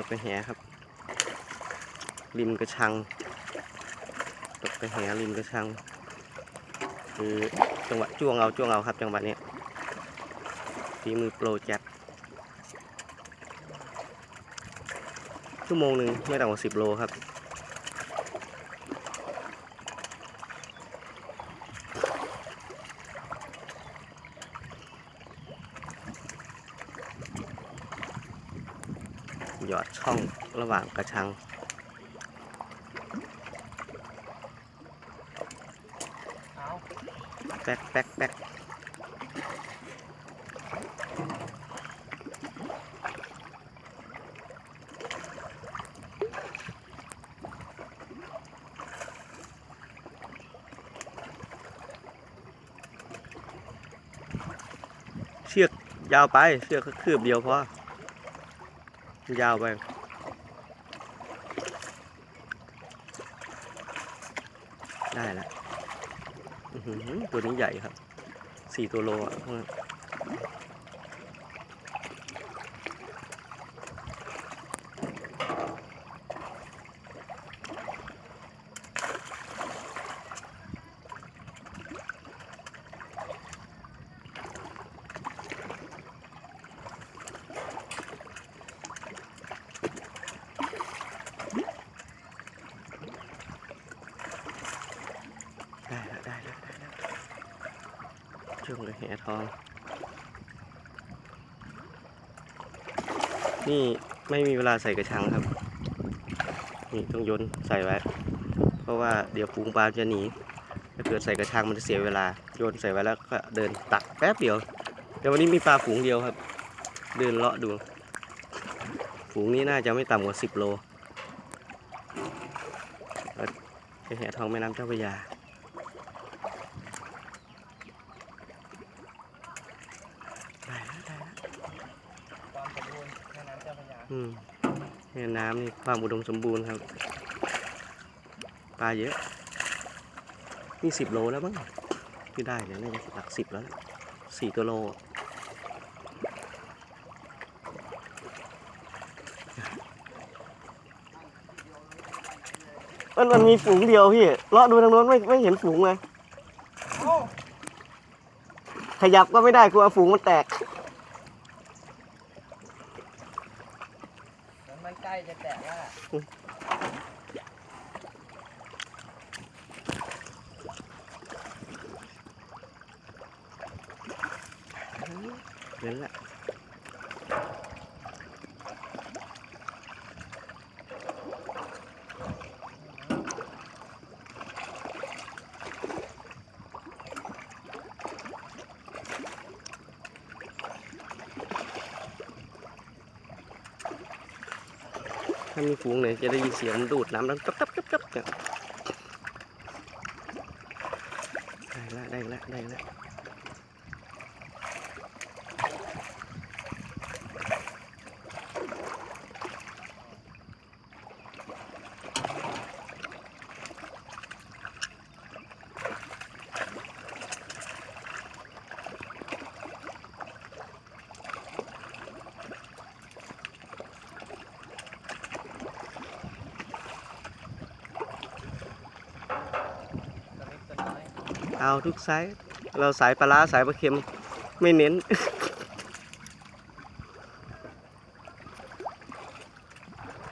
ตกไปแหครับ ริมกระชัง ตกไปแหริมกระชัง คือจังหวะจ้วงเอาจ้วงเอาครับ จังหวะนี้ฝีมือโปรจ็คชั่วโมงหนึ่งไม่ต่ำกว่าสิบโลครับ หยอดช่องระหว่างกระชัง แป๊กแป๊กแป๊กเชือกยาวไป เชือกคืบเดียวพอ ยาวไป ได้แล้วอื้อหือตัวนี้ใหญ่ครับสี่ตัวโลอะ ได้แล้วได้แล้วได้แล้วช่วงเลยแหทอง นี่ไม่มีเวลาใส่กระชังครับ นี่ต้องโยนใส่ไว้ เพราะว่าเดี๋ยวฝูงปลาจะหนี ถ้าเกิดใส่กระชังมันจะเสียเวลา โยนใส่ไว้แล้วก็เดินตักแป๊บเดียว แต่วันนี้มีปลาฝูงเดียวครับ เดินเลาะดู ฝูงนี้น่าจะไม่ต่ำกว่าสิบโลไปแหทองแม่น้ำเจ้าพระยา ได้แล้วได้แล้ว ความสมบูรณ์แม่น้ำเจ้าพระยา อืม แม่น้ำนี่ความอุดมสมบูรณ์ครับ ปลาเยอะ นี่สิบโลแล้วมั้งที่ได้เนี่ยน่าจะหลักสิบแล้วแหละสี่ตัวโลอะมันมันมีฝูงเดียวพี่เลาะดูทางโน้นไม่ไม่เห็นฝูงเลยเอ้าขยับก็ไม่ได้กลัวฝูงมันแตก เหมือนมันใกล้จะแต กแล้วล่ะ เห็นละ ถ้ามีฝูงเนี่ยจะได้ยินเสียงดูดน้ำแล้วกับกับกับกับเนี่ยได้ละได้ละได้ละ ตัวเล็กตัวน้อย เอาทุกไซส์เราสายปลาร้าสายปลาเค็มไม่เน้น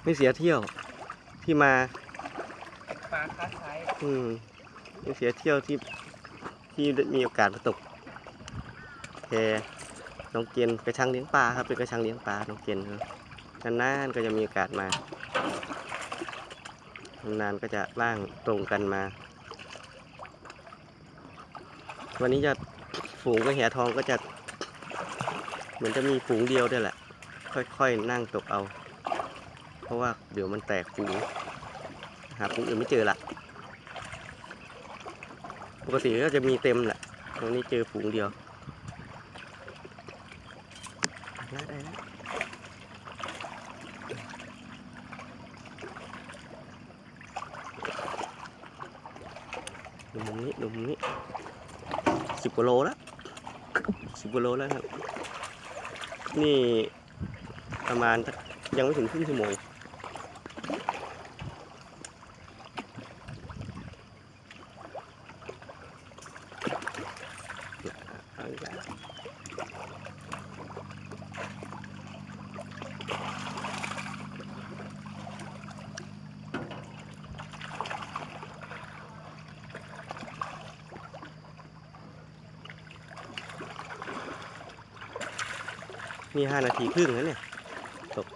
ไม่เสียเที่ยวที่มาปลาคัสไซส์อืมไม่เสียเที่ยวที่ที่ได้มีโอกาสมาตกแพน้องเกียนกระชังเลี้ยงปลาครับเป็นกระชังเลี้ยงปลาน้องเกียนครับนานๆก็จะมีโอกาสมานานๆก็จะว่างตรงกันมา วันนี้จะฝูงกระแหทองก็จะเหมือนจะมีฝูงเดียวด้วยแหละ ค่อยๆนั่งตกเอา เพราะว่าเดี๋ยวมันแตกฝูงหาฝูงอื่นไม่เจอละปกติก็จะมีเต็มแหละตรงนี้เจอฝูงเดียวได้แล้วดูมุมนี้ดูมุมนี้ สิบกว่าโลแล้วสิบกว่าโลแล้วครับ นี่ประมาณยังไม่ถึงครึ่งชั่วโมงเอาอีกแล้ว มีห้านาทีครึ่งแล้วเนี่ย ตก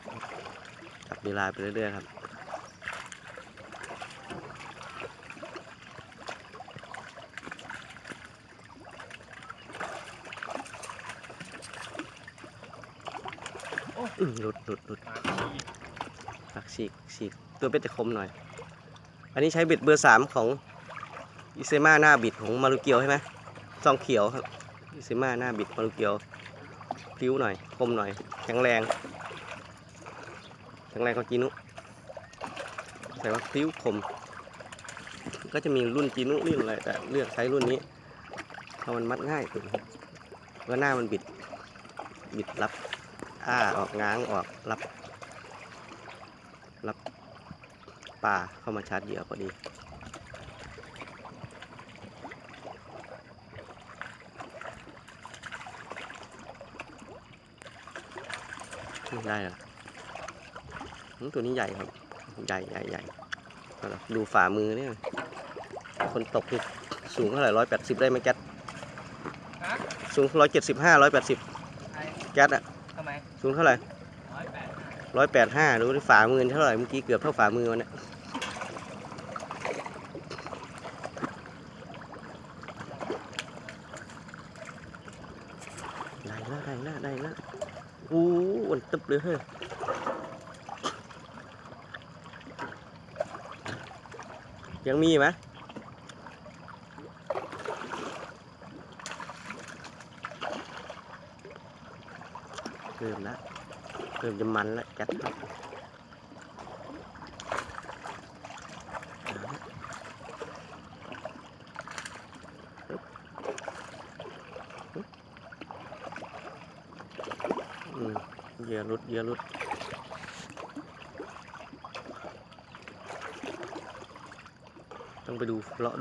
จับเวลาไปเรื่อยๆครับ อืมหลุดหลุดหลุดปลาขี้หักฉีกฉีกตัวเป็ดจะคมหน่อย อันนี้ใช้เบ็ดเบอร์สามของอิเซมาหน้าบิดของมารุเกียวใช่ไหมซองเขียวครับอิเซมาหน้าบิดมารุเกียว พลิ้วหน่อย คมหน่อย แข็งแรง แข็งแรงกว่าจีนุแต่ว่าพลิ้วคม ก็จะมีรุ่นจีนุรุ่นอะไรแต่เลือกใช้รุ่นนี้เพราะมันมัดง่ายสุดครับแล้วหน้ามันบิด บิดรับ อ้าออกง้างออกรับ รับปลาเข้ามาชาร์จเหยื่อพอดี ได้แล้วอืมตัวนี้ใหญ่ครับ ใหญ่ใหญ่ใหญ่เอาล่ะดูฝ่ามือเนี่ย คนตกนี่สูงเท่าไหร่ร้อยแปดสิบได้ไหมแก๊สฮะสูงร้อยเจ็ดสิบห้าร้อยแปดสิบใครแก๊สอะทำไมสูงเท่าไหร่ร้อยแปดห้าร้อยแปดห้าดูที่ฝ่ามือเท่าไหร่เมื่อกี้เกือบเท่าฝ่ามือมันเนี่ยได้แล้วได้แล้วได้แล้ว โอ้อ้วนตึบเลยเฮ้ยยังมีไหมเริ่มแล้วเริ่มจะมันแล้วจัดครับเอาละปึ๊บปึ๊บอืม เยรุดเยรุดต้องไปดูเลาะ